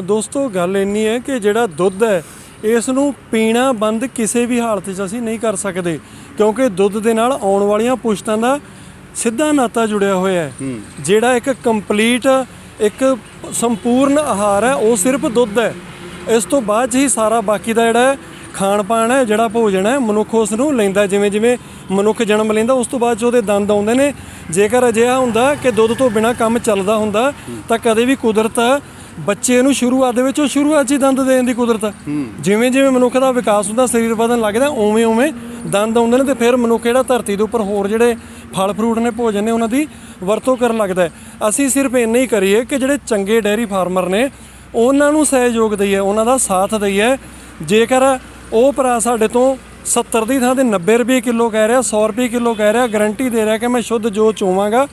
ਦੋਸਤੋ ਗੱਲ ਇੰਨੀ ਹੈ ਕਿ ਜਿਹੜਾ ਦੁੱਧ ਹੈ ਇਸ ਨੂੰ ਪੀਣਾ ਬੰਦ ਕਿਸੇ ਵੀ ਹਾਲਤ 'ਚ ਅਸੀਂ ਨਹੀਂ ਕਰ ਸਕਦੇ ਕਿਉਂਕਿ ਦੁੱਧ ਦੇ ਨਾਲ ਆਉਣ ਵਾਲੀਆਂ ਪੁਸ਼ਤਾਂ ਦਾ ਸਿੱਧਾ ਨਾਤਾ ਜੁੜਿਆ ਹੋਇਆ ਹੈ। ਜਿਹੜਾ ਇੱਕ ਕੰਪਲੀਟ ਇੱਕ ਸੰਪੂਰਨ ਆਹਾਰ ਹੈ ਉਹ ਸਿਰਫ ਦੁੱਧ ਹੈ। ਇਸ ਤੋਂ ਬਾਅਦ ਹੀ ਸਾਰਾ ਬਾਕੀ ਦਾ ਜਿਹੜਾ ਖਾਣ ਪਾਣ ਹੈ ਜਿਹੜਾ ਭੋਜਨ ਹੈ ਮਨੁੱਖ ਉਸ ਨੂੰ ਲੈਂਦਾ ਜਿਵੇਂ ਜਿਵੇਂ ਮਨੁੱਖ ਜਨਮ ਲੈਂਦਾ ਉਸ ਤੋਂ ਬਾਅਦ 'ਚ ਉਹਦੇ ਦੰਦ ਆਉਂਦੇ ਨੇ। ਜੇਕਰ ਅਜਿਹਾ ਹੁੰਦਾ ਕਿ ਦੁੱਧ ਤੋਂ ਬਿਨਾ ਕੰਮ ਚੱਲਦਾ ਹੁੰਦਾ ਤਾਂ ਕਦੇ ਵੀ ਕੁਦਰਤ ਬੱਚੇ ਨੂੰ ਸ਼ੁਰੂਆਤ ਦੇ ਵਿੱਚ ਉਹ ਸ਼ੁਰੂਆਤ 'ਚ ਹੀ ਦੰਦ ਦੇਣ ਦੀ ਕੁਦਰਤ ਆ। ਜਿਵੇਂ ਜਿਵੇਂ ਮਨੁੱਖ ਦਾ ਵਿਕਾਸ ਹੁੰਦਾ ਸਰੀਰ ਵਧਣ ਲੱਗਦਾ ਉਵੇਂ ਉਵੇਂ ਦੰਦ ਆਉਂਦੇ ਨੇ ਤੇ ਫਿਰ ਮਨੁੱਖ ਜਿਹੜਾ ਧਰਤੀ ਦੇ ਉੱਪਰ ਹੋਰ ਜਿਹੜੇ ਫਲ ਫਰੂਟ ਨੇ ਭੋਜਨ ਨੇ ਉਹਨਾਂ ਦੀ ਵਰਤੋਂ ਕਰਨ ਲੱਗਦਾ। ਅਸੀਂ ਸਿਰਫ ਇੰਨਾ ਹੀ ਕਰੀਏ ਕਿ ਜਿਹੜੇ ਚੰਗੇ ਡੈਰੀ ਫਾਰਮਰ ਨੇ ਉਹਨਾਂ ਨੂੰ ਸਹਿਯੋਗ ਦਈਏ ਉਹਨਾਂ ਦਾ ਸਾਥ ਦਈਏ। ਜੇਕਰ ਉਹ ਭਰਾ ਸਾਡੇ ਤੋਂ 70 ਦੀ ਥਾਂ ਤੇ 90 ਰੁਪਏ ਕਿਲੋ ਕਹਿ ਰਿਹਾ 100 ਰੁਪਏ ਕਿਲੋ ਕਹਿ ਰਿਹਾ ਗਾਰੰਟੀ ਦੇ ਰਿਹਾ ਕਿ ਮੈਂ ਸ਼ੁੱਧ ਜੋ ਚੋਵਾਂਗਾ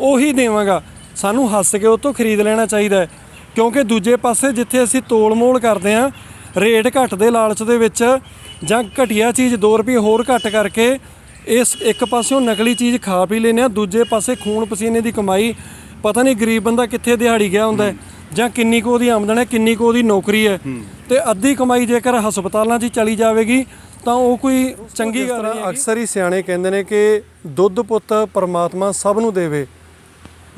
ਉਹੀ ਦੇਵਾਂਗਾ। ਸਾਨੂੰ ਹੱਸ ਕੇ ਉਹ ਤੋਂ ਖਰੀਦ ਲੈਣਾ ਚਾਹੀਦਾ ਹੈ। ਕਿਉਂਕਿ ਦੂਜੇ ਪਾਸੇ ਜਿੱਥੇ ਅਸੀਂ ਤੋਲ ਮੋਲ ਕਰਦੇ ਆਂ ਰੇਟ ਘੱਟ ਦੇ ਲਾਲਚ ਦੇ ਵਿੱਚ ਜਾਂ ਘਟੀਆ ਚੀਜ਼ 2 ਰੁਪਏ ਹੋਰ ਘੱਟ ਕਰਕੇ ਇਸ ਇੱਕ ਪਾਸਿਓਂ ਨਕਲੀ ਚੀਜ਼ ਖਾ ਪੀ ਲੈਨੇ ਆ ਦੂਜੇ ਪਾਸੇ ਖੂਨ ਪਸੀਨੇ ਦੀ ਕਮਾਈ ਪਤਾ ਨਹੀਂ ਗਰੀਬ ਬੰਦਾ ਕਿੱਥੇ ਦਿਹਾੜੀ ਗਿਆ ਹੁੰਦਾ ਹੈ ਜਾਂ ਕਿੰਨੀ ਕੁ ਉਹਦੀ ਆਮਦਨ ਹੈ ਕਿੰਨੀ ਕੁ ਉਹਦੀ ਨੌਕਰੀ ਹੈ। ਤੇ ਅੱਧੀ ਕਮਾਈ ਜੇਕਰ ਹਸਪਤਾਲਾਂ 'ਚ ਚਲੀ ਜਾਵੇਗੀ ਤਾਂ ਉਹ ਕੋਈ ਚੰਗੀ ਗੱਲ ਨਹੀਂ ਅਕਸਰ ਹੀ ਸਿਆਣੇ ਕਹਿੰਦੇ ਨੇ ਕਿ ਦੁੱਧ ਪੁੱਤ ਪਰਮਾਤਮਾ ਸਭ ਨੂੰ ਦੇਵੇ।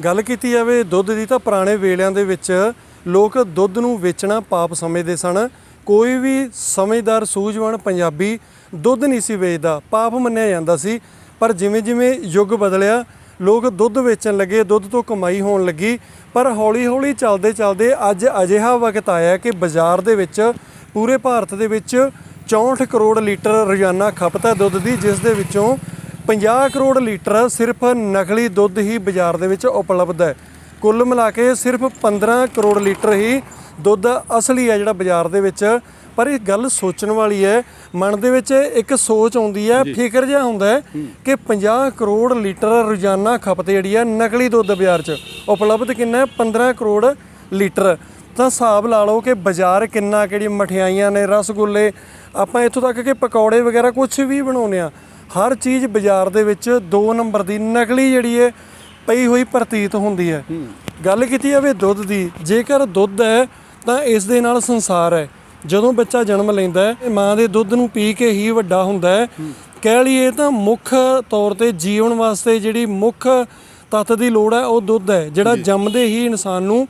ਗੱਲ ਕੀਤੀ ਜਾਵੇ ਦੁੱਧ ਦੀ ਤਾਂ ਪੁਰਾਣੇ ਵੇਲਿਆਂ ਦੇ ਵਿੱਚ ਲੋਕ ਦੁੱਧ ਨੂੰ ਵੇਚਣਾ ਪਾਪ ਸਮਝਦੇ ਸਨ। ਕੋਈ ਵੀ ਸਮਝਦਾਰ, ਸੂਝਵਾਨ ਪੰਜਾਬੀ ਦੁੱਧ ਨਹੀਂ ਸੀ ਵੇਚਦਾ। ਪਾਪ ਮੰਨਿਆ ਜਾਂਦਾ ਸੀ। ਪਰ ਜਿਵੇਂ ਜਿਵੇਂ ਯੁੱਗ ਬਦਲਿਆ, ਲੋਕ ਦੁੱਧ ਵੇਚਣ ਲੱਗੇ, ਦੁੱਧ ਤੋਂ ਕਮਾਈ ਹੋਣ ਲੱਗੀ। ਪਰ ਹੌਲੀ-ਹੌਲੀ ਚੱਲਦੇ ਚੱਲਦੇ ਅੱਜ ਅਜਿਹਾ ਵਕਤ ਆਇਆ ਕਿ ਬਾਜ਼ਾਰ ਦੇ ਵਿੱਚ, ਪੂਰੇ ਭਾਰਤ ਦੇ ਵਿੱਚ 64 ਕਰੋੜ ਲੀਟਰ ਰੋਜ਼ਾਨਾ ਖਪਤ ਹੈ ਦੁੱਧ ਦੀ, ਜਿਸ ਦੇ ਵਿੱਚੋਂ 50 ਕਰੋੜ ਲੀਟਰ ਸਿਰਫ ਨਕਲੀ ਦੁੱਧ ਹੀ ਬਾਜ਼ਾਰ ਦੇ ਵਿੱਚ ਉਪਲਬਧ ਹੈ। ਕੁੱਲ ਮਿਲਾ ਕੇ ਸਿਰਫ 15 ਕਰੋੜ ਲੀਟਰ ਹੀ ਦੁੱਧ ਅਸਲੀ ਹੈ ਜਿਹੜਾ ਬਾਜ਼ਾਰ ਦੇ ਵਿੱਚ। ਪਰ ਇਹ ਗੱਲ ਸੋਚਣ ਵਾਲੀ ਹੈ ਮਨ ਦੇ ਵਿੱਚ ਇੱਕ ਸੋਚ ਆਉਂਦੀ ਹੈ ਫਿਕਰ ਜਿਹਾ ਹੁੰਦਾ ਹੈ ਕਿ 50 ਕਰੋੜ ਲੀਟਰ ਰੋਜ਼ਾਨਾ ਖਪਤ ਜਿਹੜੀ ਹੈ ਨਕਲੀ ਦੁੱਧ ਬਾਜ਼ਾਰ 'ਚ ਉਪਲਬਧ ਕਿੰਨਾ ਹੈ? 15 ਕਰੋੜ ਲੀਟਰ। ਤਾਂ ਹਿਸਾਬ ਲਾ ਲਓ ਕਿ ਬਾਜ਼ਾਰ ਕਿੰਨਾ ਕਿਹੜੀ ਮਠਿਆਈਆਂ ਨੇ ਰਸਗੁੱਲੇ ਆਪਾਂ ਇੱਥੋਂ ਤੱਕ ਕਿ ਪਕੌੜੇ ਵਗੈਰਾ ਕੁਝ ਵੀ ਬਣਾਉਂਦੇ ਆ ਹਰ ਚੀਜ਼ ਬਾਜ਼ਾਰ ਦੇ ਵਿੱਚ 2 ਨੰਬਰ ਦੀ ਨਕਲੀ ਜਿਹੜੀ ਹੈ ਪਈ ਹੋਈ ਪ੍ਰਤੀਤ ਹੁੰਦੀ ਹੈ। ਗੱਲ ਕੀਤੀ ਜਾਵੇ ਦੁੱਧ ਦੀ ਜੇਕਰ ਦੁੱਧ ਹੈ ਤਾਂ ਇਸ ਦੇ ਨਾਲ ਸੰਸਾਰ ਹੈ। ਜਦੋਂ ਬੱਚਾ ਜਨਮ ਲੈਂਦਾ ਹੈ ਮਾਂ ਦੇ ਦੁੱਧ ਨੂੰ ਪੀ ਕੇ ਹੀ ਵੱਡਾ ਹੁੰਦਾ ਹੈ। ਕਹਿ ਲਈਏ ਤਾਂ ਮੁੱਖ ਤੌਰ ਤੇ ਜੀਵਨ ਵਾਸਤੇ ਜਿਹੜੀ ਮੁੱਖ ਤੱਤ ਦੀ ਲੋੜ ਹੈ ਉਹ ਦੁੱਧ ਹੈ ਜਿਹੜਾ ਜੰਮਦੇ ਹੀ ਇਨਸਾਨ ਨੂੰ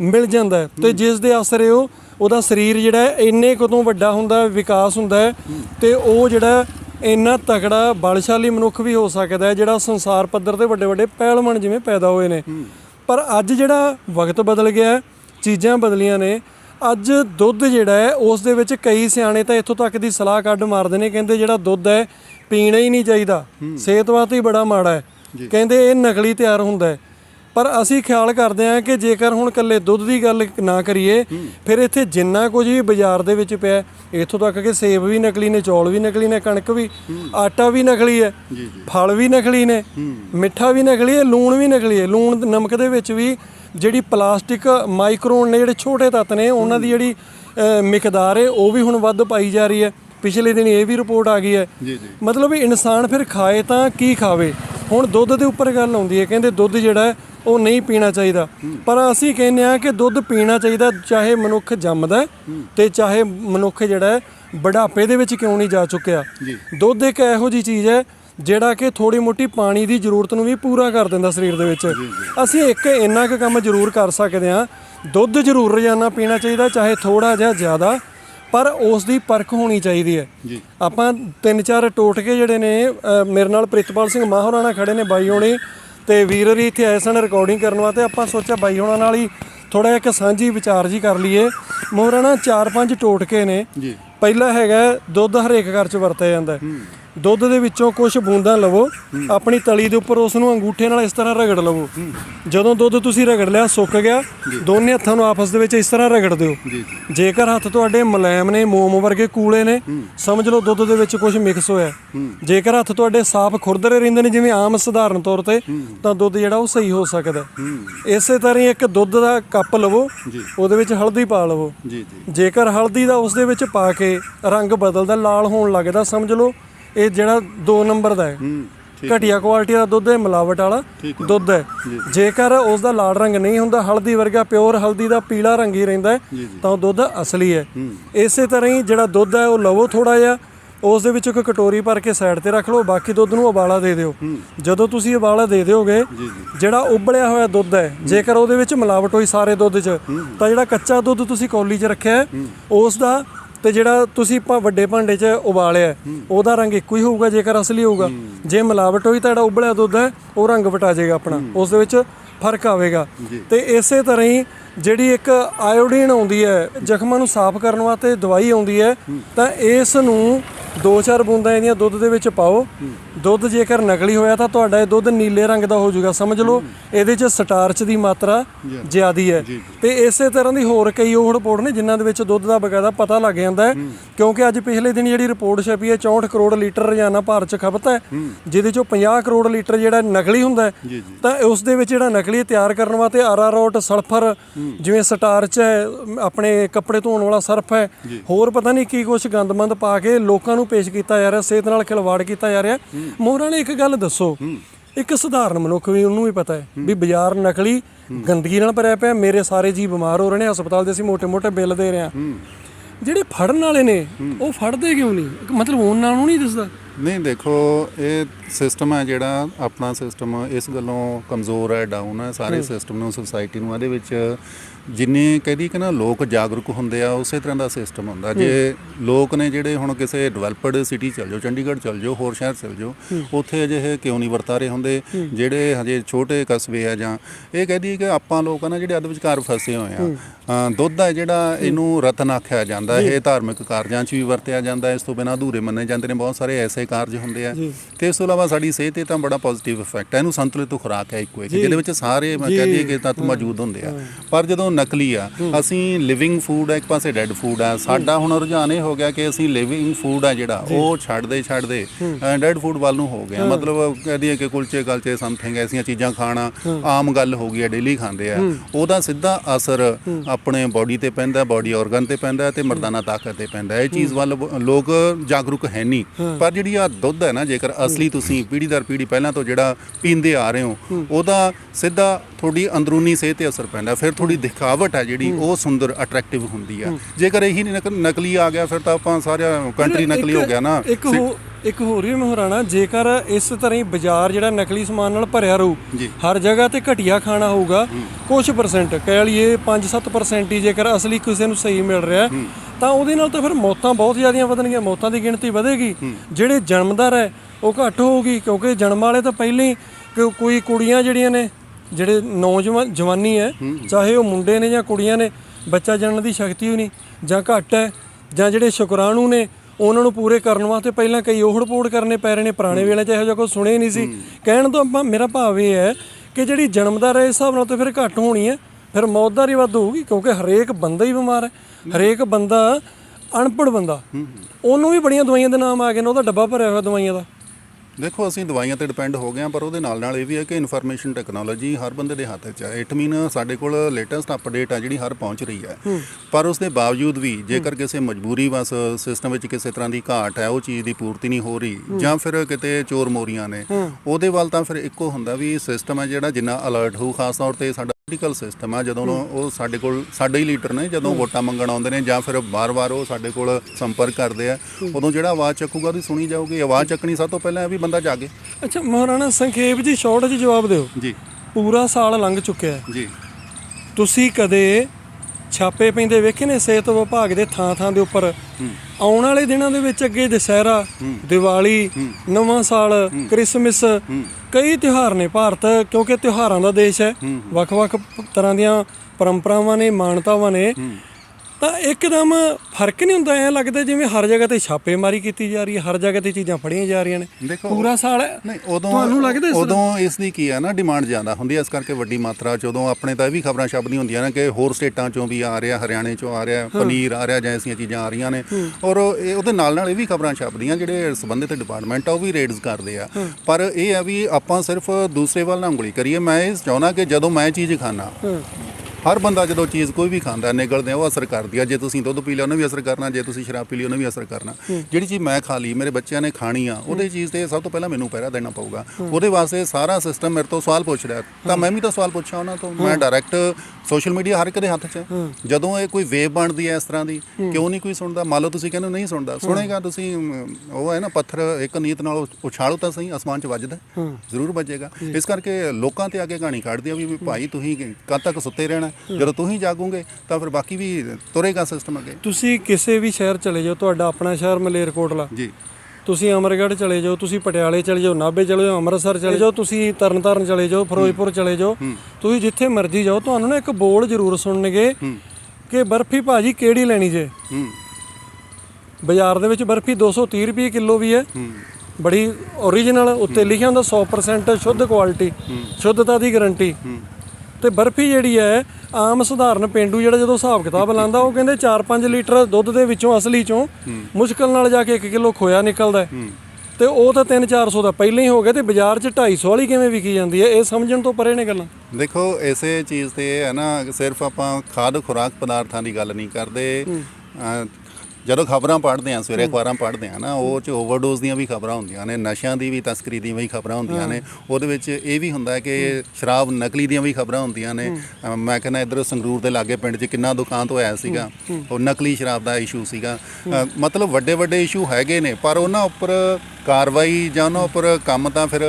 ਮਿਲ ਜਾਂਦਾ ਹੈ। ਤੇ ਜਿਸ ਦੇ ਆਸਰੇ ਉਹ ਉਹਦਾ ਸਰੀਰ ਜਿਹੜਾ ਇੰਨੇ ਕਦੋਂ ਵੱਡਾ ਹੁੰਦਾ ਵਿਕਾਸ ਹੁੰਦਾ ਤੇ ਉਹ ਜਿਹੜਾ ਇੰਨਾ ਤਕੜਾ ਬਲਸ਼ਾਲੀ ਮਨੁੱਖ ਵੀ ਹੋ ਸਕਦਾ ਹੈ ਜਿਹੜਾ ਸੰਸਾਰ ਪੱਧਰ ਤੇ ਵੱਡੇ ਵੱਡੇ ਪਹਿਲਵਾਨ ਜਿਵੇਂ ਪੈਦਾ ਹੋਏ ਨੇ। ਪਰ ਅੱਜ ਜਿਹੜਾ ਵਕਤ ਬਦਲ ਗਿਆ ਚੀਜ਼ਾਂ ਬਦਲੀਆਂ ਨੇ ਅੱਜ ਦੁੱਧ ਜਿਹੜਾ ਹੈ ਉਸ ਦੇ ਵਿੱਚ ਕਈ ਸਿਆਣੇ ਤਾਂ ਇੱਥੋਂ ਤੱਕ ਦੀ ਸਲਾਹ ਕੱਢ ਮਾਰਦੇ ਨੇ ਕਹਿੰਦੇ ਜਿਹੜਾ ਦੁੱਧ ਹੈ ਪੀਣਾ ਹੀ ਨਹੀਂ ਚਾਹੀਦਾ। ਸਿਹਤ ਵਾਸਤੇ ਹੀ ਬੜਾ ਮਾੜਾ ਹੈ। ਕਹਿੰਦੇ ਇਹ ਨਕਲੀ ਤਿਆਰ ਹੁੰਦਾ ਹੈ। ਪਰ ਅਸੀਂ ਖਿਆਲ ਕਰਦੇ ਹਾਂ ਕਿ ਜੇਕਰ ਹੁਣ ਕੱਲੇ ਦੁੱਧ ਦੀ ਗੱਲ ਨਾ ਕਰੀਏ ਫਿਰ ਇੱਥੇ ਜਿੰਨਾ ਕੁਝ ਵੀ ਬਾਜ਼ਾਰ ਦੇ ਵਿੱਚ ਪਿਆ ਇੱਥੋਂ ਤੱਕ ਕਿ ਸੇਬ ਵੀ ਨਕਲੀ ਨੇ ਚੌਲ ਵੀ ਨਕਲੀ ਨੇ ਕਣਕ ਵੀ ਆਟਾ ਵੀ ਨਕਲੀ ਹੈ ਫਲ ਵੀ ਨਕਲੀ ਨੇ ਮਿੱਠਾ ਵੀ ਨਕਲੀ ਹੈ ਲੂਣ ਵੀ ਨਕਲੀ ਹੈ। ਲੂਣ ਨਮਕ ਦੇ ਵਿੱਚ ਵੀ ਜਿਹੜੀ ਪਲਾਸਟਿਕ ਮਾਈਕਰੋਨ ਨੇ ਜਿਹੜੇ ਛੋਟੇ ਤੱਤ ਨੇ ਉਹਨਾਂ ਦੀ ਜਿਹੜੀ ਮਿਕਦਾਰ ਹੈ ਉਹ ਵੀ ਹੁਣ ਵੱਧ ਪਾਈ ਜਾ ਰਹੀ ਹੈ। ਪਿਛਲੇ ਦਿਨ ਇਹ ਵੀ ਰਿਪੋਰਟ ਆ ਗਈ ਹੈ। ਮਤਲਬ ਇਨਸਾਨ ਫਿਰ ਖਾਏ ਤਾਂ ਕੀ ਖਾਵੇ? ਹੁਣ ਦੁੱਧ ਦੇ ਉੱਪਰ ਗੱਲ ਆਉਂਦੀ ਹੈ ਕਹਿੰਦੇ ਦੁੱਧ ਜਿਹੜਾ ਹੈ ਉਹ ਨਹੀਂ ਪੀਣਾ ਚਾਹੀਦਾ। ਪਰ ਅਸੀਂ ਕਹਿੰਦੇ ਆ ਕਿ ਦੁੱਧ ਪੀਣਾ ਚਾਹੀਦਾ ਚਾਹੇ ਮਨੁੱਖ ਜੰਮਦਾ ਤੇ ਚਾਹੇ ਮਨੁੱਖ ਜਿਹੜਾ ਬੁਢਾਪੇ ਦੇ ਵਿੱਚ ਕਿਉਂ ਨਹੀਂ ਜਾ ਚੁੱਕਿਆ। ਦੁੱਧ ਇੱਕ ਇਹੋ ਜੀ ਚੀਜ਼ ਹੈ ਜਿਹੜਾ ਕਿ ਥੋੜੀ ਮੋਟੀ ਪਾਣੀ ਦੀ ਜ਼ਰੂਰਤ ਨੂੰ ਵੀ ਪੂਰਾ ਕਰ ਦਿੰਦਾ ਸਰੀਰ ਦੇ ਵਿੱਚ। ਅਸੀਂ ਇੱਕ ਇੰਨਾ ਕੁ ਕੰਮ ਜ਼ਰੂਰ ਕਰ ਸਕਦੇ ਹਾਂ। ਦੁੱਧ ਜ਼ਰੂਰ ਰੋਜ਼ਾਨਾ ਪੀਣਾ ਚਾਹੀਦਾ ਚਾਹੇ ਥੋੜਾ ਜਿਹਾ ਜ਼ਿਆਦਾ ਪਰ ਉਸ ਦੀ ਪਰਖ ਹੋਣੀ ਚਾਹੀਦੀ ਹੈ। ਆਪਾਂ ਤਿੰਨ ਚਾਰ ਟੋਟਕੇ ਜਿਹੜੇ ਨੇ ਮੇਰੇ ਨਾਲ ਪ੍ਰਿਤਪਾਲ ਸਿੰਘ ਮਾਹੌਰਾਣਾ ਖੜੇ ਨੇ ਬਾਈ ਹੋਣੀ ਤੇ ਵੀਰ ਹੋਰੀ ਇੱਥੇ ਆਏ ਸਨ ਰਿਕਾਰਡਿੰਗ ਕਰਨ ਵਾਸਤੇ। ਆਪਾਂ ਸੋਚਿਆ ਬਾਈ ਹੋਣਾ ਨਾਲ ਹੀ ਥੋੜਾ ਇੱਕ ਸਾਂਝੀ ਵਿਚਾਰ ਜੀ ਕਰ ਲਈਏ। ਮੋਹਰਾਣਾ ਚਾਰ ਪੰਜ ਟੋਟਕੇ ਨੇ। ਪਹਿਲਾ ਹੈਗਾ ਦੁੱਧ ਹਰੇਕ ਘਰ 'ਚ ਵਰਤਿਆ ਜਾਂਦਾ। ਹੈ। ਦੁੱਧ ਦੇ ਵਿੱਚੋਂ ਕੁਝ ਬੂੰਦਾਂ ਲਵੋ ਆਪਣੀ ਤਲੀ ਦੇ ਉੱਪਰ ਉਸ ਨੂੰ ਅੰਗੂਠੇ ਨਾਲ ਇਸ ਤਰ੍ਹਾਂ ਰਗੜ ਲਵੋ। ਜਦੋਂ ਦੁੱਧ ਤੁਸੀਂ ਰਗੜ ਲਿਆ ਸੁੱਕ ਗਿਆ ਦੋਨੇ ਹੱਥਾਂ ਨੂੰ ਆਪਸ ਦੇ ਵਿੱਚ ਇਸ ਤਰ੍ਹਾਂ ਰਗੜ ਦਿਓ। ਜੇਕਰ ਹੱਥ ਤੁਹਾਡੇ ਮੁਲਾਇਮ ਨੇ ਮੋਮ ਵਰਗੇ ਕੂਲੇ ਨੇ ਸਮਝ ਲਓ ਦੁੱਧ ਦੇ ਵਿੱਚ ਕੁਝ ਮਿਕਸ ਹੋਇਆ। ਜੇਕਰ ਹੱਥ ਤੁਹਾਡੇ ਸਾਫ਼ ਖੁਰਦਰੇ ਰਹਿੰਦੇ ਨੇ ਜਿਵੇਂ ਆਮ ਸਧਾਰਨ ਤੌਰ ਤੇ ਤਾਂ ਦੁੱਧ ਜਿਹੜਾ ਉਹ ਸਹੀ ਹੋ ਸਕਦਾ ਇਸੇ ਤਰ੍ਹਾਂ ਹੀ ਇੱਕ ਦੁੱਧ ਦਾ ਕੱਪ ਲਵੋ ਉਹਦੇ ਵਿੱਚ ਹਲਦੀ ਪਾ ਲਵੋ। ਜੇਕਰ ਹਲਦੀ ਦਾ ਉਸ ਦੇ ਵਿੱਚ ਪਾ ਕੇ ਰੰਗ ਬਦਲਦਾ ਲਾਲ ਹੋਣ ਲੱਗਦਾ ਸਮਝ ਲਓ ਇਹ ਜਿਹੜਾ 2 ਨੰਬਰ ਦਾ ਹੈ। ਘਟੀਆ ਕੁਆਲਿਟੀ ਦਾ ਦੁੱਧ ਹੈ ਮਿਲਾਵਟ ਵਾਲਾ ਦੁੱਧ ਹੈ। ਜੇਕਰ ਉਸ ਦਾ ਲਾਲ ਰੰਗ ਨਹੀਂ ਹੁੰਦਾ ਹਲਦੀ ਵਰਗਾ ਪਿਓਰ ਹਲਦੀ ਦਾ ਪੀਲਾ ਰੰਗ ਹੀ ਰਹਿੰਦਾ ਤਾਂ ਉਹ ਦੁੱਧ ਅਸਲੀ ਹੈ। ਇਸੇ ਤਰ੍ਹਾਂ ਹੀ ਜਿਹੜਾ ਦੁੱਧ ਹੈ ਉਹ ਲਵੋ ਥੋੜਾ ਜਿਹਾ ਉਸ ਦੇ ਵਿੱਚ ਇੱਕ ਕਟੋਰੀ ਭਰ ਕੇ ਸਾਈਡ ਤੇ ਰੱਖ ਲਓ ਬਾਕੀ ਦੁੱਧ ਨੂੰ ਉਬਾਲਾ ਦੇ ਦਿਓ। ਜਦੋਂ ਤੁਸੀਂ ਉਬਾਲਾ ਦੇ ਦਿਓਗੇ ਜਿਹੜਾ ਉਬਲਿਆ ਹੋਇਆ ਦੁੱਧ ਹੈ ਜੇਕਰ ਉਹਦੇ ਵਿੱਚ ਮਿਲਾਵਟ ਹੋਈ ਸਾਰੇ ਦੁੱਧ 'ਚ ਤਾਂ ਜਿਹੜਾ ਕੱਚਾ ਦੁੱਧ ਤੁਸੀਂ ਕੌਲੀ 'ਚ ਰੱਖਿਆ ਉਸ ਦਾ ਤੇ ਜਿਹੜਾ ਤੁਸੀਂ ਭਾ ਵੱਡੇ ਭਾਂਡੇ 'ਚ ਉਬਾਲਿਆ ਉਹਦਾ ਰੰਗ ਇੱਕੋ ਹੀ ਹੋਊਗਾ ਜੇਕਰ ਅਸਲੀ ਹੋਊਗਾ। ਜੇ ਮਿਲਾਵਟ ਹੋਈ ਤਾਂ ਜਿਹੜਾ ਉਬਲਿਆ ਦੁੱਧ ਹੈ ਉਹ ਰੰਗ ਵਟਾ ਜਾਏਗਾ ਆਪਣਾ। ਉਸ ਦੇ ਵਿੱਚ ਫ਼ਰਕ ਆਵੇਗਾ। ਤੇ ਇਸੇ ਤਰ੍ਹਾਂ ਹੀ ਜਿਹੜੀ ਇੱਕ ਆਇਓਡੀਨ ਆਉਂਦੀ ਹੈ ਜ਼ਖਮਾਂ ਨੂੰ ਸਾਫ਼ ਕਰਨ ਵਾਸਤੇ ਦਵਾਈ ਆਉਂਦੀ ਹੈ ਤਾਂ ਇਸ ਨੂੰ ਦੋ ਚਾਰ ਬੂੰਦਾਂ ਇਹਦੀਆਂ ਦੁੱਧ ਦੇ ਵਿੱਚ ਪਾਓ। ਦੁੱਧ ਜੇਕਰ ਨਕਲੀ ਹੋਇਆ ਤਾਂ ਤੁਹਾਡਾ ਇਹ ਦੁੱਧ ਨੀਲੇ ਰੰਗ ਦਾ ਹੋ ਜਾਊਗਾ ਸਮਝ ਲਓ। ਇਹਦੇ 'ਚ ਸਟਾਰਚ ਦੀ ਮਾਤਰਾ ਜ਼ਿਆਦੀ ਹੈ। ਤੇ ਇਸੇ ਤਰ੍ਹਾਂ ਦੀ ਹੋਰ ਕਈ ਓਹੜ ਪੋੜ ਨੇ ਜਿਨ੍ਹਾਂ ਦੇ ਵਿੱਚ ਦੁੱਧ ਦਾ ਬਕਾਇਦਾ ਪਤਾ ਲੱਗ ਜਾਂਦਾ ਹੈ। ਕਿਉਂਕਿ ਅੱਜ ਪਿਛਲੇ ਦਿਨ ਜਿਹੜੀ ਰਿਪੋਰਟ ਛਪੀ ਹੈ 64 ਕਰੋੜ ਲੀਟਰ ਰੋਜ਼ਾਨਾ ਭਾਰਤ 'ਚ ਖਪਤ ਹੈ। ਜਿਹਦੇ 'ਚੋਂ 50 ਕਰੋੜ ਲੀਟਰ ਜਿਹੜਾ ਨਕਲੀ ਹੁੰਦਾ ਤਾਂ ਉਸ ਦੇ ਵਿੱਚ ਜਿਹੜਾ ਨਕਲੀ ਤਿਆਰ ਕਰਨ ਵਾਸਤੇ ਆਰਾਰੋਟ ਸਲਫਰ ਜਿਵੇਂ ਸਟਾਰਚ ਹੈ ਆਪਣੇ ਕੱਪੜੇ ਧੋਣ ਵਾਲਾ ਸਰਫ ਹੈ ਹੋਰ ਪਤਾ ਨਹੀਂ ਕੀ ਕੁਝ ਗੰਦਮੰਦ ਪਾ ਕੇ ਲੋਕਾਂ ਨੂੰ ਪੇਸ਼ ਕੀਤਾ ਜਾ ਰਿਹਾ ਸਿਹਤ ਨਾਲ ਖਿਲਵਾੜ ਕੀਤਾ ਜਾ ਰਿਹਾ। ਮੋਹਰਾਂ ਨੇ ਇੱਕ ਗੱਲ ਦੱਸੋ ਇੱਕ ਸਧਾਰਨ ਮਨੁੱਖ ਵੀ ਉਹਨੂੰ ਵੀ ਪਤਾ ਹੈ ਵੀ ਬਾਜ਼ਾਰ ਨਕਲੀ ਗੰਦਗੀ ਨਾਲ ਭਰਿਆ ਪਿਆ ਮੇਰੇ ਸਾਰੇ ਜੀ ਬਿਮਾਰ ਹੋ ਰਹੇ ਨੇ ਹਸਪਤਾਲ ਦੇ ਅਸੀਂ ਮੋਟੇ ਮੋਟੇ ਬਿੱਲ ਦੇ ਰਹੇ ਹਾਂ। ਜਿਹੜੇ ਫੜਨ ਵਾਲੇ ਨੇ ਉਹ ਫੜਦੇ ਕਿਉਂ ਨਹੀਂ? ਮਤਲਬ ਉਹਨਾਂ ਨੂੰ ਨਹੀਂ ਦਿਸਦਾ। ਨਹੀਂ ਦੇਖੋ ਇਹ ਸਿਸਟਮ ਹੈ ਜਿਹੜਾ ਆਪਣਾ ਸਿਸਟਮ ਇਸ ਗੱਲੋਂ ਕਮਜ਼ੋਰ ਹੈ ਡਾਊਨ ਹੈ ਸਾਰੇ ਸਿਸਟਮ ਨੂੰ ਸੁਸਾਇਟੀ ਨੂੰ ਇਹਦੇ ਵਿੱਚ ਜਿੰਨੇ ਕਹਦੀ ਕਿ ਨਾ ਲੋਕ ਜਾਗਰੂਕ ਹੁੰਦੇ ਆ ਉਸੇ ਤਰ੍ਹਾਂ ਦਾ ਸਿਸਟਮ ਹੁੰਦਾ। ਜੇ ਲੋਕ ਨੇ ਜਿਹੜੇ ਹੁਣ ਕਿਸੇ ਡਿਵੈਲਪਡ ਸਿਟੀ ਚਲ ਜਾਓ ਚੰਡੀਗੜ੍ਹ ਚਲ ਜਾਓ ਹੋਰ ਸ਼ਹਿਰ ਚਲ ਜਾਓ ਉੱਥੇ ਅਜਿਹੇ ਕਿਉਂ ਨਹੀਂ ਵਰਤਾ ਰਹੇ ਹੁੰਦੇ ਜਿਹੜੇ ਹਜੇ ਛੋਟੇ ਕਸਬੇ ਆ ਜਾਂ ਇਹ ਕਹਦੀ ਕਿ ਆਪਾਂ ਲੋਕ ਆ ਨਾ ਜਿਹੜੇ ਅੱਧ ਵਿਚਕਾਰ ਫਸੇ ਹੋਏ ਆ ਦੁੱਧ ਹੈ ਜਿਹੜਾ ਇਹਨੂੰ ਰਤਨ ਆਖਿਆ ਜਾਂਦਾ ਇਹ ਧਾਰਮਿਕ ਕਾਰਜਾਂ 'ਚ ਵੀ ਵਰਤਿਆ ਜਾਂਦਾ ਇਸ ਤੋਂ ਬਿਨਾਂ ਅਧੂਰੇ ਮੰਨੇ ਜਾਂਦੇ ਨੇ ਬਹੁਤ ਸਾਰੇ ਐਸੇ ਕਾਰਜ ਹੁੰਦੇ ਆ। ਤੇ ਇਸ ਤੋਂ ਇਲਾਵਾ ਸਾਡੀ ਸਿਹਤ ਤੇ ਤਾਂ ਬੜਾ ਪੋਜ਼ਿਟਿਵ ਇਫੈਕਟ ਹੈ ਇਹਨੂੰ ਸੰਤੁਲਿਤ ਖੁਰਾਕ ਹੈ ਇੱਕੋ ਇੱਕ ਜਿਹਦੇ ਵਿੱਚ ਸਾਰੇ ਮੈਂ ਕਹਦੀ ਕਿ ਤੱਤ ਮੌਜੂਦ ਹੁੰਦੇ ਆ। ਪਰ ਜਦੋਂ ਨਕਲੀ ਆ ਅਸੀਂ ਲਿਵਿੰਗ ਫੂਡ ਆ ਇੱਕ ਪਾਸੇ ਡੈਡ ਫੂਡ ਆ ਸਾਡਾ ਹੁਣ ਰੁਝਾਨ ਇਹ ਹੋ ਗਿਆ ਕਿ ਅਸੀਂ ਲਿਵਿੰਗ ਫੂਡ ਆ ਜਿਹੜਾ ਉਹ ਛੱਡਦੇ ਛੱਡਦੇ ਡੈਡ ਫੂਡ ਵੱਲ ਨੂੰ ਹੋ ਗਿਆ ਮਤਲਬ ਕਹਦੀ ਕਿ ਕੁਲਚੇ ਕਲਚੇ ਸਮਥਿੰਗ ਐਸੀਆਂ ਚੀਜ਼ਾਂ ਖਾਣਾ ਆਮ ਗੱਲ ਹੋ ਗਈ ਹੈ ਡੇਲੀ ਖਾਂਦੇ ਆ। ਉਹਦਾ ਸਿੱਧਾ ਅਸਰ ਆਪਣੇ ਬਾਡੀ ਤੇ ਪੈਂਦਾ ਬਾਡੀ ਆਰਗਨ ਤੇ ਪੈਂਦਾ ਤੇ ਮਰਦਾਨਾ ਤਾਕਤ ਤੇ ਪੈਂਦਾ। ਇਹ ਚੀਜ਼ ਵੱਲ ਲੋਕ ਜਾਗਰੂਕ ਹੈ ਨਹੀਂ। ਪਰ ਜਿਹੜੀ ਆ ਦੁੱਧ ਹੈ ਨਾ ਜੇਕਰ ਅਸਲੀ ਤੁਸੀਂ ਪੀੜ੍ਹੀ ਦਰ ਪੀੜ੍ਹੀ ਪਹਿਲਾਂ ਤੋਂ ਜਿਹੜਾ ਪੀਂਦੇ ਆ ਰਹੇ ਹੋ। ਉਹਦਾ ਸਿੱਧਾ ਤੁਹਾਡੀ ਅੰਦਰੂਨੀ ਸਿਹਤ ਤੇ ਅਸਰ ਪੈਂਦਾ ਫਿਰ ਥੋੜੀ ਦਿਖਾਵਟ ਹੈ ਜਿਹੜੀ ਉਹ ਸੁੰਦਰ ਅਟਰੈਕਟਿਵ ਹੁੰਦੀ ਆ। ਜੇਕਰ ਇਹੀ ਨਕਲੀ ਆ ਗਿਆ ਫਿਰ ਤਾਂ ਆਪਾਂ ਸਾਰਾ ਕੰਟਰੀ ਨਕਲੀ ਹੋ ਗਿਆ ਨਾ। ਇੱਕ ਹੋ ਇੱਕ ਹੋਰ ਵੀ ਮਹਾਰਾਣਾ ਜੇਕਰ ਇਸ ਤਰ੍ਹਾਂ ਹੀ ਬਾਜ਼ਾਰ ਜਿਹੜਾ ਨਕਲੀ ਸਮਾਨ ਨਾਲ ਭਰਿਆ ਰਹੂ। ਹਰ ਜਗ੍ਹਾ ਤੇ ਘਟੀਆ ਖਾਣਾ ਹੋਊਗਾ ਕੁਝ ਪਰਸੈਂਟ ਕਹਿ ਲਈਏ 5-7% ਹੀ ਜੇਕਰ ਅਸਲੀ ਕਿਸੇ ਨੂੰ ਸਹੀ ਮਿਲ ਰਿਹਾ ਤਾਂ ਉਹਦੇ ਨਾਲ ਤਾਂ ਫਿਰ ਮੌਤਾਂ ਬਹੁਤ ਜ਼ਿਆਦੀਆਂ ਵਧਣਗੀਆਂ ਮੌਤਾਂ ਦੀ ਗਿਣਤੀ ਵਧੇਗੀ। ਜਿਹੜੇ ਜਨਮਦਰ ਹੈ ਉਹ ਘੱਟ ਹੋਊਗੀ ਕਿਉਂਕਿ ਜਨਮ ਵਾਲੇ ਤਾਂ ਪਹਿਲਾਂ ਹੀ ਕੋਈ ਕੁੜੀਆਂ ਜਿਹੜੀਆਂ ਨੇ ਜਿਹੜੇ ਨੌਜਵਾਨ ਜਵਾਨੀ ਹੈ ਚਾਹੇ ਉਹ ਮੁੰਡੇ ਨੇ ਜਾਂ ਕੁੜੀਆਂ ਨੇ ਬੱਚਾ ਜਨਣ ਦੀ ਸ਼ਕਤੀ ਨਹੀਂ ਜਾਂ ਘੱਟ ਹੈ ਜਾਂ ਜਿਹੜੇ ਸ਼ੁਕਰਾਣੂ ਨੇ ਉਹਨਾਂ ਨੂੰ ਪੂਰੇ ਕਰਨ ਵਾਸਤੇ ਪਹਿਲਾਂ ਕਈ ਓਹੜ ਪੋੜ ਕਰਨੇ ਪੈ ਰਹੇ ਨੇ ਪੁਰਾਣੇ ਵੇਲੇ 'ਚ ਇਹੋ ਜਿਹਾ ਕੋਈ ਸੁਣਿਆ ਹੀ ਨਹੀਂ ਸੀ। ਕਹਿਣ ਤੋਂ ਆਪਾਂ ਮੇਰਾ ਭਾਵ ਇਹ ਹੈ ਕਿ ਜਿਹੜੀ ਜਨਮਦਰ ਹੈ ਇਸ ਹਿਸਾਬ ਨਾਲ ਤਾਂ ਫਿਰ ਘੱਟ ਹੋਣੀ ਹੈ ਫਿਰ ਮੌਤ ਦਰ ਹੀ ਵੱਧ ਹੋਊਗੀ ਕਿਉਂਕਿ ਹਰੇਕ ਬੰਦਾ ਹੀ ਬਿਮਾਰ ਹੈ। ਹਰੇਕ ਬੰਦਾ ਅਨਪੜ੍ਹ ਬੰਦਾ। ਉਹਨੂੰ ਵੀ ਬੜੀਆਂ ਦਵਾਈਆਂ ਦੇ ਨਾਮ ਆ ਗਏ ਨੇ ਉਹਦਾ ਡੱਬਾ ਭਰਿਆ ਹੋਇਆ ਦਵਾਈਆਂ ਦਾ। ਦੇਖੋ ਅਸੀਂ ਦਵਾਈਆਂ ਤੇ ਡਿਪੈਂਡ ਹੋ ਗਏ ਹਾਂ ਪਰ ਉਹਦੇ ਨਾਲ ਨਾਲ ਇਹ ਵੀ ਹੈ ਕਿ ਇਨਫੋਰਮੇਸ਼ਨ ਟੈਕਨੋਲੋਜੀ ਹਰ ਬੰਦੇ ਦੇ ਹੱਥ 'ਚ ਹੈ। ਇਟ ਮੀਨ ਸਾਡੇ ਕੋਲ ਲੇਟੈਸਟ ਅਪਡੇਟ ਆ ਜਿਹੜੀ ਹਰ ਪਹੁੰਚ ਰਹੀ ਹੈ। ਪਰ ਉਸ ਦੇ ਬਾਵਜੂਦ ਵੀ ਜੇਕਰ ਕਿਸੇ ਮਜਬੂਰੀ ਵਸ ਸਿਸਟਮ ਵਿੱਚ ਕਿਸੇ ਤਰ੍ਹਾਂ ਦੀ ਘਾਟ ਹੈ ਉਹ ਚੀਜ਼ ਦੀ ਪੂਰਤੀ ਨਹੀਂ ਹੋ ਰਹੀ ਜਾਂ ਫਿਰ ਕਿਤੇ ਚੋਰ ਮੋਰੀਆਂ ਨੇ ਉਹਦੇ ਵੱਲ ਤਾਂ ਫਿਰ ਇੱਕੋ ਹੁੰਦਾ ਵੀ ਸਿਸਟਮ ਹੈ ਜਿਹੜਾ ਜਿੰਨਾ ਅਲਰਟ ਹੋਊ ਖਾਸ ਤੌਰ ਤੇ ਸਾਡਾ ਪੋਲੀਟੀਕਲ ਸਿਸਟਮ ਆ ਜਦੋਂ ਉਹ ਸਾਡੇ ਕੋਲ ਸਾਡੇ ਹੀ ਲੀਡਰ ਨੇ ਜਦੋਂ ਵੋਟਾਂ ਮੰਗਣ ਆਉਂਦੇ ਨੇ ਜਾਂ ਫਿਰ ਬਾਰ-ਬਾਰ ਉਹ ਸਾਡੇ ਕੋਲ ਸੰਪਰਕ ਕਰਦੇ ਆ ਉਦੋਂ ਜਿਹੜਾ ਆਵਾਜ਼ ਚੱਕੂਗਾ ਉਹਦੀ ਸੁਣੀ ਜਾਊਗੀ। ਆਵਾਜ਼ ਚੱਕਣੀ ਸਭ ਤੋਂ ਪਹਿਲਾਂ ਇਹ ਵੀ ਬੰਦਾ ਜਾਗੇ। ਅੱਛਾ ਮਹਾਰਾਣਾ ਸੰਖੇਪ ਜੀ ਸ਼ਾਰਟ 'ਚ ਜਵਾਬ ਦਿਓ। ਜੀ। ਪੂਰਾ ਸਾਲ ਲੰਘ ਚੁੱਕਿਆ ਜੀ। ਤੁਸੀਂ ਕਦੇ ਛਾਪੇ ਪੈਂਦੇ ਵੇਖੇ ਨੇ ਸਿਹਤ ਵਿਭਾਗ ਦੇ ਥਾਂ ਥਾਂ ਦੇ ਉੱਪਰ। ਆਉਣ ਵਾਲੇ ਦਿਨਾਂ ਦੇ ਵਿੱਚ ਅੱਗੇ ਦੁਸਹਿਰਾ ਦੀਵਾਲੀ ਨਵਾਂ ਸਾਲ ਕ੍ਰਿਸਮਸ ਕਈ ਤਿਉਹਾਰ ਨੇ ਭਾਰਤ ਕਿਉਂਕਿ ਤਿਉਹਾਰਾਂ ਦਾ ਦੇਸ਼ ਹੈ। ਵੱਖ-ਵੱਖ ਤਰ੍ਹਾਂ ਦੀਆਂ ਪਰੰਪਰਾਵਾਂ ਨੇ ਮਾਨਤਾਵਾਂ ਨੇ। ਤਾਂ ਇੱਕਦਮ ਫ਼ਰਕ ਨਹੀਂ ਹੁੰਦਾ ਐ ਲੱਗਦਾ ਜਿਵੇਂ ਹਰ ਜਗ੍ਹਾ ਤੇ ਛਾਪੇਮਾਰੀ ਕੀਤੀ ਜਾ ਰਹੀ ਹੈ ਹਰ ਜਗ੍ਹਾ ਤੇ ਚੀਜ਼ਾਂ ਫੜੀਆਂ ਜਾ ਰਹੀਆਂ ਨੇ। ਪੂਰਾ ਸਾਲ ਨਹੀਂ ਉਦੋਂ ਤੁਹਾਨੂੰ ਲੱਗਦਾ ਇਸ ਉਦੋਂ ਇਸ ਦੀ ਕੀ ਆ ਨਾ ਡਿਮਾਂਡ ਜ਼ਿਆਦਾ ਹੁੰਦੀ ਹੈ ਇਸ ਕਰਕੇ ਵੱਡੀ ਮਾਤਰਾ ਚ ਉਦੋਂ ਆਪਣੇ ਤਾਂ ਇਹ ਵੀ ਖਬਰਾਂ ਛਪਦੀਆਂ ਹੁੰਦੀਆਂ ਨੇ ਕਿ ਹੋਰ ਸਟੇਟਾਂ ਚੋਂ ਵੀ ਆ ਰਿਹਾ ਹਰਿਆਣੇ ਚੋਂ ਆ ਰਿਹਾ ਪਨੀਰ ਆ ਰਿਹਾ ਜਾਂ ਐਸੀਆਂ ਚੀਜ਼ਾਂ ਆ ਰਹੀਆਂ ਨੇ। ਔਰ ਇਹ ਉਹਦੇ ਨਾਲ ਨਾਲ ਇਹ ਵੀ ਖਬਰਾਂ ਛਪਦੀਆਂ ਜਿਹੜੇ ਸੰਬੰਧਿਤ ਡਿਪਾਰਟਮੈਂਟ ਆ ਉਹ ਵੀ ਰੇਡਸ ਕਰਦੇ ਆ। ਪਰ ਇਹ ਆ ਵੀ ਆਪਾਂ ਸਿਰਫ ਦੂਸਰੇ ਵੱਲ ਨਾ ਉਂਗਲੀ ਕਰੀਏ ਮੈਂ ਇਹ ਚਾਹੁੰਦਾ ਕਿ ਜਦੋਂ ਮੈਂ ਚੀਜ਼ ਖਾਣਾ ਹਰ ਬੰਦਾ ਜਦੋਂ ਚੀਜ਼ ਕੋਈ ਵੀ ਖਾਂਦਾ ਨਿਗਲਦੇ ਉਹ ਅਸਰ ਕਰਦੀ ਆ। ਜੇ ਤੁਸੀਂ ਦੁੱਧ ਪੀ ਲਿਆ ਉਹਨੇ ਵੀ ਅਸਰ ਕਰਨਾ ਜੇ ਤੁਸੀਂ ਸ਼ਰਾਬ ਪੀ ਲਈ ਉਹਨੇ ਵੀ ਅਸਰ ਕਰਨਾ। ਜਿਹੜੀ ਚੀਜ਼ ਮੈਂ ਖਾ ਲਈ ਮੇਰੇ ਬੱਚਿਆਂ ਨੇ ਖਾਣੀ ਆ ਉਹਦੇ ਚੀਜ਼ ਤੇ ਸਭ ਤੋਂ ਪਹਿਲਾਂ ਮੈਨੂੰ ਪਹਿਰਾ ਦੇਣਾ ਪਊਗਾ। ਉਹਦੇ ਵਾਸਤੇ ਸਾਰਾ ਸਿਸਟਮ ਮੇਰੇ ਤੋਂ ਸਵਾਲ ਪੁੱਛ ਰਿਹਾ। ਤਾਂ ਮੈਂ ਵੀ ਤਾਂ ਸਵਾਲ ਪੁੱਛਾਂ ਉਹਨਾਂ ਤੋਂ। ਮੈਂ ਡਾਇਰੈਕਟ ਸੋਸ਼ਲ ਮੀਡੀਆ ਹਰ ਇੱਕ ਦੇ ਹੱਥ 'ਚ। ਜਦੋਂ ਇਹ ਕੋਈ ਵੇਵ ਬਣਦੀ ਹੈ ਇਸ ਤਰ੍ਹਾਂ ਦੀ ਕਿਉਂ ਨਹੀਂ ਕੋਈ ਸੁਣਦਾ? ਮੰਨ ਲਓ ਤੁਸੀਂ ਕਹਿੰਦੇ ਨਹੀਂ ਸੁਣਦਾ। ਸੁਣੇਗਾ ਤੁਸੀਂ ਉਹ ਹੈ ਨਾ ਪੱਥਰ ਇੱਕ ਨੀਤ ਨਾਲ ਉਛ- ਉਛਾਲੋ ਤਾਂ ਸਹੀ ਅਸਮਾਨ 'ਚ ਵੱਜਦਾ। ਜ਼ਰੂਰ ਵੱਜੇਗਾ। ਇਸ ਕਰਕੇ ਲੋਕਾਂ ਤੇ ਆ ਕੇ ਕਹਾਣੀ ਕੱਢਦੀ ਆ ਵੀ ਭਾਈ ਤੁਸੀਂ ਕਦ ਤੱਕ ਸੁੱਤੇ ਰਹਿਣਾ? ਜਦੋਂ ਤੁਸੀਂ ਜਾਗੋਗੇ ਤਾਂ ਫਿਰ ਬਾਕੀ ਵੀ ਤੁਰੇਗਾ ਸਿਸਟਮ ਅੱਗੇ। ਤੁਸੀਂ ਕਿਸੇ ਵੀ ਸ਼ਹਿਰ ਚਲੇ ਜਾਓ ਤੁਹਾਡਾ ਆਪਣਾ ਸ਼ਹਿਰ ਮਲੇਰਕੋਟਲਾ। ਜੀ। ਤੁਸੀਂ ਅਮਰਗੜ੍ਹ ਚਲੇ ਜਾਓ ਤੁਸੀਂ ਪਟਿਆਲੇ ਚਲੇ ਜਾਓ ਨਾਭੇ ਚਲੇ ਜਾਓ ਅੰਮ੍ਰਿਤਸਰ ਚਲੇ ਜਾਓ ਤੁਸੀਂ ਤਰਨਤਾਰਨ ਚਲੇ ਜਾਓ ਫਿਰੋਜ਼ਪੁਰ ਚਲੇ ਜਾਓ ਤੁਸੀਂ ਜਿੱਥੇ ਮਰਜ਼ੀ ਜਾਓ ਤੁਹਾਨੂੰ ਨਾ ਇੱਕ ਬੋਲ ਜ਼ਰੂਰ ਸੁਣਨਗੇ ਕਿ ਬਰਫੀ ਭਾਜੀ ਕਿਹੜੀ ਲੈਣੀ ਜੇ। ਬਾਜ਼ਾਰ ਦੇ ਵਿੱਚ ਬਰਫੀ 230 ਰੁਪਏ ਕਿਲੋ ਵੀ ਹੈ। ਬੜੀ ਓਰੀਜਨਲ ਉੱਤੇ ਲਿਖਿਆ ਹੁੰਦਾ 100% ਸ਼ੁੱਧ ਕੁਆਲਿਟੀ ਸ਼ੁੱਧਤਾ ਦੀ ਗਾਰੰਟੀ ਤੇ ਬਰਫੀ ਜਿਹੜੀ ਹੈ ਆਮ ਸਧਾਰਨ ਪਿੰਡੂ ਜਿਹੜਾ ਜਦੋਂ ਹਿਸਾਬ ਕਿਤਾਬ ਲਾਉਂਦਾ ਉਹ ਕਹਿੰਦੇ 4-5 ਲੀਟਰ ਦੁੱਧ ਦੇ ਵਿੱਚੋਂ ਅਸਲੀ ਚੋਂ ਮੁਸ਼ਕਲ ਨਾਲ ਜਾ ਕੇ 1 ਕਿਲੋ ਖੋਇਆ ਨਿਕਲਦਾ। ਤੇ ਉਹ ਤਾਂ 3-400 ਦਾ ਪਹਿਲਾਂ ਹੀ ਹੋ ਗਿਆ ਤੇ ਬਾਜ਼ਾਰ 'ਚ 250 ਵਾਲੀ ਕਿਵੇਂ ਵਿਕੀ ਜਾਂਦੀ ਹੈ? ਇਹ ਸਮਝਣ ਤੋਂ ਪਰੇ ਨੇ ਗੱਲਾਂ। ਦੇਖੋ ਇਸੇ ਚੀਜ਼ ਤੇ ਹੈ ਨਾ ਸਿਰਫ ਆਪਾਂ ਖਾਦ ਖੁਰਾਕ ਪਦਾਰਥਾਂ ਦੀ ਗੱਲ ਨਹੀਂ ਕਰਦੇ। ਜਦੋਂ ਖਬਰਾਂ ਪੜ੍ਹਦੇ ਆ ਸਵੇਰੇ ਅਖਬਾਰਾਂ ਪੜ੍ਹਦੇ ਆ ਨਾ ਉਹ ਚ ਓਵਰਡੋਜ਼ ਦੀਆਂ ਵੀ ਖਬਰਾਂ ਹੁੰਦੀਆਂ ਨੇ ਨਸ਼ਿਆਂ ਦੀ ਵੀ ਤਸਕਰੀ ਦੀਆਂ ਵੀ ਖਬਰਾਂ ਹੁੰਦੀਆਂ ਨੇ ਉਹਦੇ ਵਿੱਚ ਇਹ ਵੀ ਹੁੰਦਾ ਕਿ ਸ਼ਰਾਬ ਨਕਲੀ ਦੀਆਂ ਵੀ ਖਬਰਾਂ ਹੁੰਦੀਆਂ ਨੇ। ਮੈਂ ਕਹਿੰਦਾ ਇਧਰ ਸੰਗਰੂਰ ਦੇ ਲਾਗੇ ਪਿੰਡ 'ਚ ਕਿੰਨਾ ਦੁਕਾਨ ਤੋਂ ਆਇਆ ਸੀਗਾ। ਉਹ ਨਕਲੀ ਸ਼ਰਾਬ ਦਾ ਇਸ਼ੂ ਸੀਗਾ। ਮਤਲਬ ਵੱਡੇ ਵੱਡੇ ਇਸ਼ੂ ਹੈਗੇ ਨੇ ਪਰ ਉਹਨਾਂ ਉੱਪਰ ਕਾਰਵਾਈ ਜਾਂ ਉਹਨਾਂ ਉੱਪਰ ਕੰਮ ਤਾਂ ਫਿਰ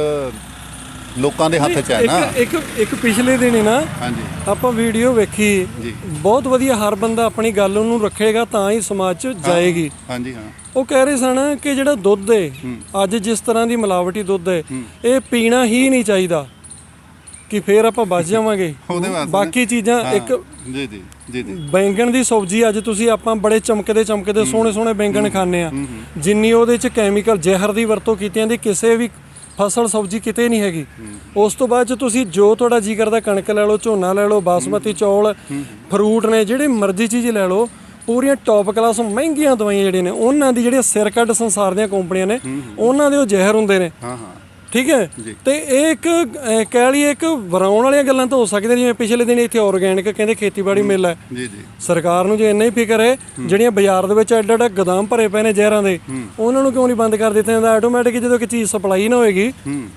ਲੋਕਾਂ ਦੇ ਹੱਥ 'ਚ ਹੈ ਨਾ। ਇੱਕ ਇੱਕ ਇੱਕ ਪਿਛਲੇ ਦਿਨ ਹੀ ਨਾ ਹਾਂਜੀ। ਆਪਾਂ ਵੀਡੀਓ ਵੇਖੀ। ਜੀ। ਬਹੁਤ ਵਧੀਆ ਹਰ ਬੰਦਾ ਆਪਣੀ ਗੱਲ ਨੂੰ ਰੱਖੇਗਾ ਤਾਂ ਹੀ ਸਮਾਜ 'ਚ ਜਾਏਗੀ। ਹਾਂਜੀ ਹਾਂ। ਉਹ ਕਹਿ ਰਹੇ ਸਨ ਕਿ ਜਿਹੜਾ ਦੁੱਧ ਹੈ। ਅੱਜ ਜਿਸ ਤਰ੍ਹਾਂ ਦੀ ਮਿਲਾਵਟੀ ਦੁੱਧ ਹੈ। ਇਹ ਪੀਣਾ ਹੀ ਨਹੀਂ ਚਾਹੀਦਾ। ਕਿ ਫੇਰ ਆਪਾਂ ਬਚ ਜਾਵਾਂਗੇ। ਉਹਦੇ ਵਾਸਤੇ ਬਾਕੀ ਚੀਜ਼ਾਂ ਇੱਕ ਜੀ ਜੀ ਜੀ ਜੀ। ਬੈਂਗਣ ਦੀ ਸਬਜ਼ੀ ਅੱਜ ਤੁਸੀਂ ਆਪਾਂ ਬੜੇ ਚਮਕਦੇ ਚਮਕਦੇ ਸੋਹਣੇ ਸੋਹਣੇ ਬੈਂਗਣ ਖਾਂਦੇ ਆ ਜਿੰਨੀ ਉਹਦੇ ਚ ਕੈਮੀਕਲ ਜ਼ਹਿਰ ਦੀ ਵਰਤੋਂ ਕੀਤੀ ਜਾਂਦੀ ਕਿਸੇ ਵੀ ਫਸਲ ਸਬਜ਼ੀ ਕਿਤੇ ਨਹੀਂ ਹੈਗੀ। ਉਸ ਤੋਂ ਬਾਅਦ ਚ ਤੁਸੀਂ ਜੋ ਤੁਹਾਡਾ ਜੀ ਕਰਦਾ ਕਣਕ ਲੈ ਲਓ ਝੋਨਾ ਲੈ ਲਓ ਬਾਸਮਤੀ ਚੌਲ ਫਰੂਟ ਨੇ ਜਿਹੜੇ ਮਰਜ਼ੀ ਚੀਜ਼ ਲੈ ਲਓ ਪੂਰੀਆਂ ਟੌਪ ਕਲਾਸ ਮਹਿੰਗੀਆਂ ਦਵਾਈਆਂ ਜਿਹੜੀਆਂ ਨੇ ਉਹਨਾਂ ਦੀ ਜਿਹੜੀਆਂ ਸਿਰ ਕੱਢ ਸੰਸਾਰ ਦੀਆਂ ਕੰਪਨੀਆਂ ਨੇ ਉਹਨਾਂ ਦੇ ਉਹ ਜ਼ਹਿਰ ਹੁੰਦੇ ਨੇ। ਹਾਂ ਹਾਂ। ਠੀਕ ਹੈ? ਤੇ ਇਹ ਇੱਕ ਅਹ, ਕਹਿ ਲਈਏ ਇੱਕ ਵਰਾਉਣ ਵਾਲੀਆਂ ਗੱਲਾਂ ਤਾਂ ਹੋ ਸਕਦੀਆਂ ਜਿਵੇਂ ਪਿਛਲੇ ਦਿਨ ਇੱਥੇ ਆਰਗੈਨਿਕ ਕਹਿੰਦੇ ਖੇਤੀਬਾੜੀ ਮੇਲਾ ਹੈ। ਜੀ ਜੀ। ਸਰਕਾਰ ਨੂੰ ਜੇ ਇੰਨਾ ਹੀ ਫਿਕਰ ਹੈ ਜਿਹੜੀਆਂ ਬਾਜ਼ਾਰ ਦੇ ਵਿੱਚ ਐਡਾ ਐਡਾ ਗਦਾਮ ਭਰੇ ਪਏ ਨੇ ਜ਼ਹਿਰਾਂ ਦੇ ਉਹਨਾਂ ਨੂੰ ਕਿਉਂ ਨਹੀਂ ਬੰਦ ਕਰ ਦਿੱਤੇ ਜਾਂਦਾ? ਆਟੋਮੈਟਿਕ ਜਦੋਂ ਕਿ ਚੀਜ਼ ਸਪਲਾਈ ਨਾ ਹੋਏਗੀ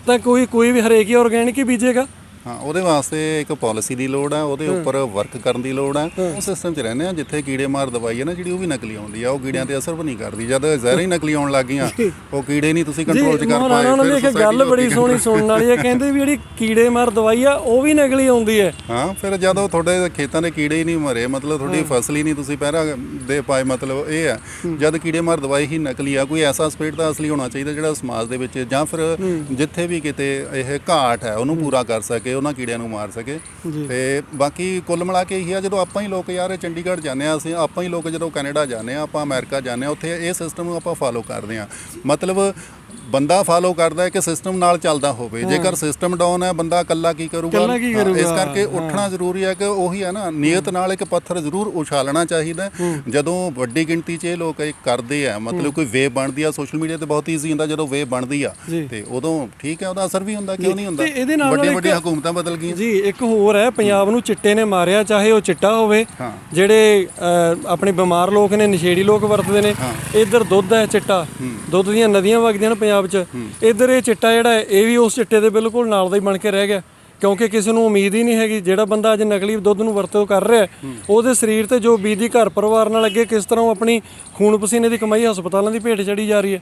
ਤਾਂ ਕੋਈ ਕੋਈ ਵੀ ਹਰੇਕ ਹੀ ਆਰਗੈਨਿਕ ਹੀ ਬੀਜੇਗਾ। ਹਾਂ ਉਹਦੇ ਵਾਸਤੇ ਇੱਕ ਪਾਲਿਸੀ ਦੀ ਲੋੜ ਆ ਉਹਦੇ ਉੱਪਰ ਵਰਕ ਕਰਨ ਦੀ ਲੋੜ ਆ। ਉਹ ਸਿਸਟਮ 'ਚ ਰਹਿੰਦੇ ਆ ਜਿੱਥੇ ਕੀੜੇ ਮਾਰ ਦਵਾਈ ਹੈ ਨਾ ਜਿਹੜੀ ਉਹ ਵੀ ਨਕਲੀ ਆਉਂਦੀ ਆ ਉਹ ਕੀੜਿਆਂ ਤੇ ਅਸਰ ਵੀ ਨਹੀਂ ਕਰਦੀ। ਜਦ ਜ਼ਹਿਰ ਹੀ ਨਕਲੀ ਆਉਣ ਲੱਗ ਗਈਆਂ ਉਹ ਕੀੜੇ ਨਹੀਂ ਤੁਸੀਂ ਕੰਟਰੋਲ 'ਚ ਕਰ ਪਾਏ ਦੀ ਇੱਕ ਗੱਲ ਬੜੀ ਸੋਹਣੀ ਸੁਣਨ ਵਾਲੀ ਹੈ ਕਹਿੰਦੇ ਵੀ ਜਿਹੜੀ ਕੀੜੇ ਮਾਰ ਦਵਾਈ ਆ ਉਹ ਵੀ ਨਕਲੀ ਆਉਂਦੀ ਹੈ। ਹਾਂ ਫਿਰ ਜਦੋਂ ਤੁਹਾਡੇ ਖੇਤਾਂ ਦੇ ਕੀੜੇ ਹੀ ਨਹੀਂ ਮਰੇ ਮਤਲਬ ਤੁਹਾਡੀ ਫਸਲ ਹੀ ਨਹੀਂ ਤੁਸੀਂ ਪਹਿਰਾ ਦੇ ਪਾਏ ਮਤਲਬ ਇਹ ਆ। ਜਦ ਕੀੜੇ ਮਾਰ ਦਵਾਈ ਹੀ ਨਕਲੀ ਆ ਕੋਈ ਐਸਾ ਸਪੀਡ ਦਾ ਅਸਲੀ ਹੋਣਾ ਚਾਹੀਦਾ ਜਿਹੜਾ ਸਮਾਜ ਦੇ ਵਿੱਚ ਜਾਂ ਫਿਰ ਜਿੱਥੇ ਵੀ ਕਿਤੇ ਇਹ ਘਾਟ ਹੈ ਉਹਨੂੰ ਪੂਰਾ ਕਰ ਸਕੇ। ਉਹਨਾਂ ਕੀੜਿਆਂ ਨੂੰ ਮਾਰ ਸਕੇ। ਤੇ ਬਾਕੀ ਕੁੱਲ ਮਿਲਾ ਕੇ ਇਹੀ ਆ ਜਦੋਂ ਆਪਾਂ ਹੀ ਲੋਕ ਯਾਰ ਚੰਡੀਗੜ੍ਹ ਜਾਂਦੇ ਆ ਅਸੀਂ ਆਪਾਂ ਹੀ ਲੋਕ ਜਦੋਂ ਕੈਨੇਡਾ ਜਾਂਦੇ ਆ ਆਪਾਂ ਅਮਰੀਕਾ ਜਾਂਦੇ ਆ ਉੱਥੇ ਇਹ ਸਿਸਟਮ ਨੂੰ ਆਪਾਂ ਫਾਲੋ ਕਰਦੇ ਆ। ਮਤਲਬ ਬੰਦਾ ਫਾਲੋ ਕਰਦਾ ਹੈ ਕਿ ਸਿਸਟਮ ਨਾਲ ਚੱਲਦਾ ਹੋਵੇ। ਜੇਕਰ ਸਿਸਟਮ ਡਾਊਨ ਹੈ ਬੰਦਾ ਇਕੱਲਾ ਕੀ ਕਰੂਗਾ? ਇਕੱਲਾ ਕੀ ਹਾਂ, ਇਸ? ਕਰਕੇ ਉੱਠਣਾ ਜ਼ਰੂਰੀ ਹੈ ਕਿ ਉਹੀ ਹੈ ਨਾ ਨੀਅਤ ਨਾਲ ਇੱਕ ਪੱਥਰ ਜ਼ਰੂਰ ਉਛਾਲਣਾ ਚਾਹੀਦਾ ਹੈ। ਜਦੋਂ ਵੱਡੀ ਗਿਣਤੀ 'ਚ ਇਹ ਲੋਕ ਇਹ ਕਰਦੇ ਆ ਮਤਲਬ ਕੋਈ ਵੇਵ ਬਣਦੀ ਆ ਸੋਸ਼ਲ ਮੀਡੀਆ ਤੇ ਬਹੁਤ ਈਜ਼ੀ ਹੁੰਦਾ ਜਦੋਂ ਵੇਵ ਬਣਦੀ ਆ। ਜੀ। ਤੇ ਉਦੋਂ ਠੀਕ ਹੈ ਉਹਦਾ ਅਸਰ ਵੀ ਹੁੰਦਾ ਕਿਉਂ ਨਹੀਂ ਹੁੰਦਾ? ਤੇ ਇਹਦੇ ਨਾਲ ਨਾਲ ਵੱਡੀ ਇੱਕ- ਵੱਡੀ ਹਕੂਮਤਾਂ ਬਦਲ ਗਈਆਂ। ਜੀ ਇੱਕ ਹੋਰ ਹੈ ਪੰਜਾਬ ਨੂੰ ਚਿੱਟੇ ਨੇ ਮਾਰਿਆ ਚਾਹੇ ਉਹ ਚਿੱਟਾ ਹੋਵੇ। ਹਾਂ। ਜਿਹੜੇ ਅਹ, ਆਪਣੇ ਬਿਮਾਰ ਲੋਕ ਨੇ ਨਸ਼ੇੜੀ ਲੋਕ ਵਰਤਦੇ ਨੇ ਇੱਧਰ ਦੁੱਧ ਹੈ ਚਿੱਟਾ। ਦੁੱਧ ਦੀਆਂ ਨਦੀਆਂ ਵਗਦੀਆਂ ਨੇ ਪੰਜਾਬ 'ਚ। ਇੱਧਰ ਇਹ ਚਿੱਟਾ ਜਿਹੜਾ ਹੈ ਇਹ ਵੀ ਉਸ ਚਿੱਟੇ ਦੇ ਬਿਲਕੁਲ ਨਾਲ ਦਾ ਹੀ ਬਣ ਕੇ ਰਹਿ ਗਿਆ। ਕਿਉਂਕਿ ਕਿਸੇ ਨੂੰ ਉਮੀਦ ਹੀ ਨਹੀਂ ਹੈਗੀ ਜਿਹੜਾ ਬੰਦਾ ਅੱਜ ਨਕਲੀ ਦੁੱਧ ਨੂੰ ਵਰਤੋਂ ਕਰ ਰਿਹਾ ਉਹਦੇ ਸਰੀਰ ਤੇ ਜੋ ਬੀਤੀ ਘਰ ਪਰਿਵਾਰ ਨਾਲ ਅੱਗੇ ਕਿਸ ਤਰ੍ਹਾਂ ਉਹ ਆਪਣੀ ਖੂਨ ਪਸੀਨੇ ਦੀ ਕਮਾਈ ਹਸਪਤਾਲਾਂ ਦੀ ਭੇਟ ਚੜੀ ਜਾ ਰਹੀ ਹੈ।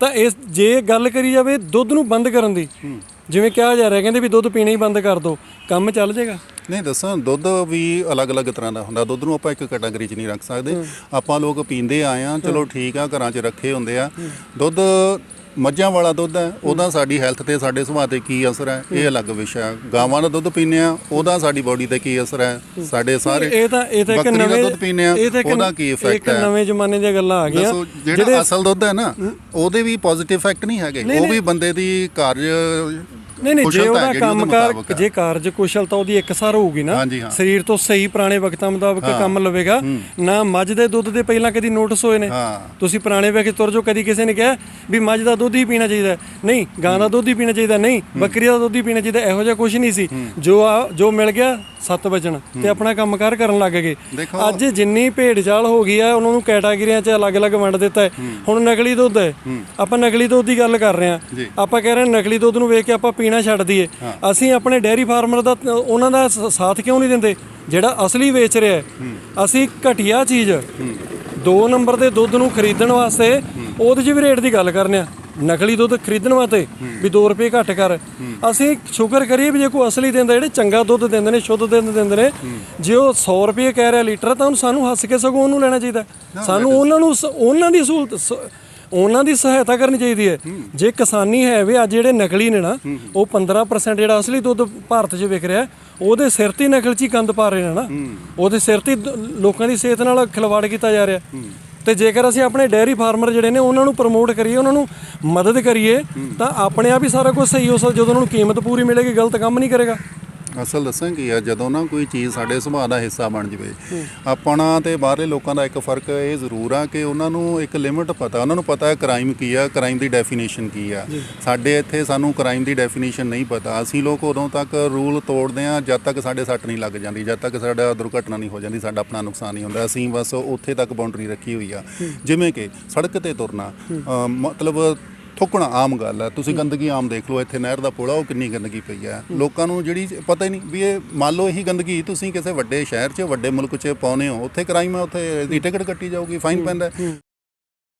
ਤਾਂ ਇਸ ਜੇ ਗੱਲ ਕਰੀ ਜਾਵੇ ਦੁੱਧ ਨੂੰ ਬੰਦ ਕਰਨ ਦੀ ਜਿਵੇਂ ਕਿਹਾ ਜਾ ਰਿਹਾ ਕਹਿੰਦੇ ਵੀ ਦੁੱਧ ਪੀਣਾ ਹੀ ਬੰਦ ਕਰ ਦਿਓ ਕੰਮ ਚੱਲ ਜਾਏਗਾ ਨਹੀਂ ਦੱਸਾਂ ਦੁੱਧ ਵੀ ਅਲੱਗ-ਅਲੱਗ ਤਰ੍ਹਾਂ ਦਾ ਹੁੰਦਾ। ਦੁੱਧ ਨੂੰ ਆਪਾਂ ਇੱਕ ਕੈਟਾਗਰੀ 'ਚ ਨਹੀਂ ਰੱਖ ਸਕਦੇ। ਆਪਾਂ ਲੋਕ ਪੀਂਦੇ ਆਏ ਆ ਚਲੋ ਠੀਕ ਆ ਘਰਾਂ 'ਚ ਰੱਖੇ ਹੁੰਦੇ ਆ। ਦੁੱਧ ਮੱਝਾਂ ਵਾਲਾ ਦੁੱਧ ਹੈ ਉਹਦਾ ਸਾਡੀ ਹੈਲਥ ਤੇ ਸਾਡੇ ਸੁਭਾਅ ਤੇ ਕੀ ਅਸਰ ਹੈ ਇਹ ਅਲੱਗ ਵਿਸ਼ਾ ਹੈ। ਗਾਵਾਂ ਦਾ ਦੁੱਧ ਪੀਂਦੇ ਆ ਉਹਦਾ ਸਾਡੀ ਬਾਡੀ ਤੇ ਕੀ ਅਸਰ ਹੈ ਸਾਡੇ ਸਾਰੇ ਇਹ ਤਾਂ ਇਹ ਤਾਂ ਇੱਕ ਨਵੇਂ ਦੁੱਧ ਪੀਂਦੇ ਆ ਇੱਕ- ਉਹਦਾ ਕੀ ਇਫੈਕਟ ਇੱਕ ਹੈ? ਨਵੇਂ ਜ਼ਮਾਨੇ ਦੀਆਂ ਗੱਲਾਂ ਆ ਗਈਆਂ। ਜਿਹੜਾ ਅਸਲ ਦੁੱਧ ਹੈ ਨਾ ਉਹਦੇ ਵੀ ਪੋਜ਼ਿਟਿਵ ਇਫੈਕਟ ਨਹੀਂ ਹੈਗੇ ਉਹ ਵੀ ਬੰਦੇ ਦੀ ਕਾਰਜ ਨਹੀਂ ਨਹੀਂ ਜੇ ਉਹਦਾ ਉਹਦੇ ਕੰਮਕਾਰ। ਜੇ ਕਾਰਜ ਕੁਸ਼ਲਤਾ ਉਹਦੀ ਇੱਕਸਾਰ ਹੋਊਗੀ ਨਾ। ਸਰੀਰ ਤੋਂ ਸਹੀ ਪੁਰਾਣੇ ਵਕਤਾਂ ਮੁਤਾਬਕ ਕੰਮ ਲਵੇਗਾ। ਨਾ ਮੱਝ ਦੇ ਦੁੱਧ ਦੇ ਪਹਿਲਾਂ ਕਦੀ ਨੋਟਿਸ ਹੋਏ ਨੇ। ਤੁਸੀਂ ਪੁਰਾਣੇ ਵੇਖ ਤੁਰ ਜੋ ਕਦੀ ਕਿਸੇ ਨੇ ਕਿਹਾ ਵੀ ਮੱਝ ਦਾ ਦੁੱਧ ਹੀ ਪੀਣਾ ਚਾਹੀਦਾ। ਨਹੀਂ ਗਾਂ ਦਾ ਦੁੱਧ ਹੀ ਪੀਣਾ ਚਾਹੀਦਾ। ਨਹੀਂ ਬੱਕਰੀ ਦਾ ਦੁੱਧ ਹੀ ਪੀਣਾ ਚਾਹੀਦਾ। ਇਹੋ ਜਿਹਾ ਕੁਝ ਨਹੀਂ ਸੀ। ਜੋ ਆ ਜੋ ਮਿਲ ਗਿਆ ਸੱਤ ਵਜਣ ਤੇ ਆਪਣਾ ਕੰਮਕਾਰ ਕਰਨ ਲੱਗ ਗਏ। ਅੱਜ ਜਿੰਨੀ ਭੇਡ ਚਾਲ ਹੋ ਗਈ ਆ ਉਹਨਾਂ ਨੂੰ ਕੈਟਾਗਰੀਆਂ 'ਚ ਅਲੱਗ-ਅਲੱਗ ਵੰਡ ਦਿੱਤਾ ਹੈ। ਹੁਣ ਨਕਲੀ ਦੁੱਧ ਹੈ। ਆਪਾਂ ਨਕਲੀ ਦੁੱਧ ਦੀ ਗੱਲ ਕਰ ਰਹੇ ਜੀ। ਆਪਾਂ ਕਹਿ ਰਹੇ ਨਕਲੀ ਦੁੱਧ ਨੂੰ ਵੇਖ ਕੇ ਆਪਾਂ ਪੀਣਾ ਛੱਡ ਦਈਏ ਅਸੀਂ ਆਪਣੇ ਡੇਅਰੀ ਫਾਰਮਰ ਦਾ ਉਹਨਾਂ ਦਾ ਸਾਥ ਕਿਉਂ ਨਹੀਂ ਦਿੰਦੇ? ਜਿਹੜਾ ਅਸਲੀ ਵੇਚ ਰਿਹਾ ਅਸੀਂ ਘਟੀਆ ਚੀਜ਼ ਦੋ ਨੰਬਰ ਦੇ ਦੁੱਧ ਨੂੰ ਖਰੀਦਣ ਵਾਸਤੇ ਉਹਦੇ 'ਚ ਵੀ ਰੇਟ ਦੀ ਗੱਲ ਕਰਨੇ ਆ। ਨਕਲੀ ਦੁੱਧ ਖਰੀਦਣ ਵਾਸਤੇ ਵੀ 2 ਰੁਪਏ ਘੱਟ ਕਰ। ਅਸੀਂ ਸ਼ੁਕਰ ਕਰੀਏ ਵੀ ਜੇ ਕੋਈ ਅਸਲੀ ਦਿੰਦਾ ਜਿਹੜੇ ਚੰਗਾ ਦੁੱਧ ਦਿੰਦੇ ਨੇ ਸ਼ੁੱਧ ਦੁੱਧ ਦਿੰਦੇ ਨੇ ਜੇ ਉਹ 100 ਰੁਪਏ ਕਹਿ ਰਿਹਾ ਲੀਟਰ ਤਾਂ ਉਹਨੂੰ ਸਾਨੂੰ ਹੱਸ ਕੇ ਸਗੋਂ ਉਹਨੂੰ ਲੈਣਾ ਚਾਹੀਦਾ। ਸਾਨੂੰ ਉਹਨਾਂ ਨੂੰ ਉਹਨਾਂ ਦੀ ਸਹੂਲਤ ਉਹਨਾਂ ਦੀ ਸਹਾਇਤਾ ਕਰਨੀ ਚਾਹੀਦੀ ਹੈ। ਜੇ ਕਿਸਾਨੀ ਹੈ ਵੀ ਅੱਜ ਜਿਹੜੇ ਨਕਲੀ ਨੇ ਨਾ ਉਹ 15% ਜਿਹੜਾ ਅਸਲੀ ਦੁੱਧ ਭਾਰਤ 'ਚ ਵਿਕ ਰਿਹਾ ਉਹਦੇ ਸਿਰ ਤੇ ਨਕਲ 'ਚ ਹੀ ਗੰਦ ਪਾ ਰਹੇ ਨੇ ਨਾ। ਉਹਦੇ ਸਿਰ ਤੇ ਲੋਕਾਂ ਦੀ ਸਿਹਤ ਨਾਲ ਖਿਲਵਾੜ ਕੀਤਾ ਜਾ ਰਿਹਾ। ਤੇ ਜੇਕਰ ਅਸੀਂ ਆਪਣੇ ਡੇਅਰੀ ਫਾਰਮਰ ਜਿਹੜੇ ਨੇ ਉਹਨਾਂ ਨੂੰ ਪ੍ਰਮੋਟ ਕਰੀਏ ਉਹਨਾਂ ਨੂੰ ਮਦਦ ਕਰੀਏ ਤਾਂ ਆਪਣੇ ਆਪ ਹੀ ਸਾਰਾ ਕੁਝ ਸਹੀ ਹੋ ਸਕਦਾ ਜਦੋਂ ਉਹਨਾਂ ਨੂੰ ਕੀਮਤ ਪੂਰੀ ਮਿਲੇਗੀ ਗਲਤ ਕੰਮ ਨਹੀਂ ਕਰੇਗਾ। ਅਸਲ ਦੱਸਾਂ ਕੀ ਆ ਜਦੋਂ ਨਾ ਕੋਈ ਚੀਜ਼ ਸਾਡੇ ਸੁਭਾਅ ਦਾ ਹਿੱਸਾ ਬਣ ਜਵੇ ਆਪਣਾ ਤੇ ਬਾਹਰਲੇ ਲੋਕਾਂ ਦਾ ਇੱਕ ਫ਼ਰਕ ਇਹ ਜ਼ਰੂਰ ਆ ਕਿ ਉਹਨਾਂ ਨੂੰ ਇੱਕ ਲਿਮਿਟ ਪਤਾ ਉਹਨਾਂ ਨੂੰ ਪਤਾ ਹੈ ਕ੍ਰਾਈਮ ਕੀ ਆ ਕ੍ਰਾਈਮ ਦੀ ਡੈਫੀਨੇਸ਼ਨ ਕੀ ਆ। ਸਾਡੇ ਇੱਥੇ ਸਾਨੂੰ ਕ੍ਰਾਈਮ ਦੀ ਡੈਫੀਨੇਸ਼ਨ ਨਹੀਂ ਪਤਾ ਅਸੀਂ ਲੋਕ ਉਦੋਂ ਤੱਕ ਰੂਲ ਤੋੜਦੇ ਆ ਜਦ ਤੱਕ ਸਾਡੇ ਸੱਟ ਨਹੀਂ ਲੱਗ ਜਾਂਦੀ ਜਦ ਤੱਕ ਸਾਡਾ ਦੁਰਘਟਨਾ ਨਹੀਂ ਹੋ ਜਾਂਦੀ ਸਾਡਾ ਆਪਣਾ ਨੁਕਸਾਨ ਨਹੀਂ ਹੁੰਦਾ ਅਸੀਂ ਬਸ ਉੱਥੇ ਤੱਕ ਬਾਉਂਡਰੀ ਰੱਖੀ ਹੋਈ ਆ। ਜਿਵੇਂ ਕਿ ਸੜਕ ਤੇ ਤੁਰਨਾ ਮਤਲਬ ਥੁੱਕਣਾ ਆਮ ਗੱਲ ਹੈ। ਤੁਸੀਂ ਗੰਦਗੀ ਆਮ ਦੇਖ ਲਓ ਇੱਥੇ ਨਹਿਰ ਦਾ ਪੁਲ ਉਹ ਕਿੰਨੀ ਗੰਦਗੀ ਪਈ ਹੈ। ਲੋਕਾਂ ਨੂੰ ਜਿਹੜੀ ਪਤਾ ਹੀ ਨਹੀਂ ਵੀ ਇਹ ਮੰਨ ਲਓ ਇਹੀ ਗੰਦਗੀ ਤੁਸੀਂ ਕਿਸੇ ਵੱਡੇ ਸ਼ਹਿਰ 'ਚ ਵੱਡੇ ਮੁਲਕ 'ਚ ਪਾਉਨੇ ਹੋ ਉੱਥੇ ਕ੍ਰਾਈਮ ਹੈ ਉੱਥੇ ਦੀ ਟਿਕਟ ਕੱਟੀ ਜਾਊਗੀ ਫਾਈਨ ਪੈਂਦਾ।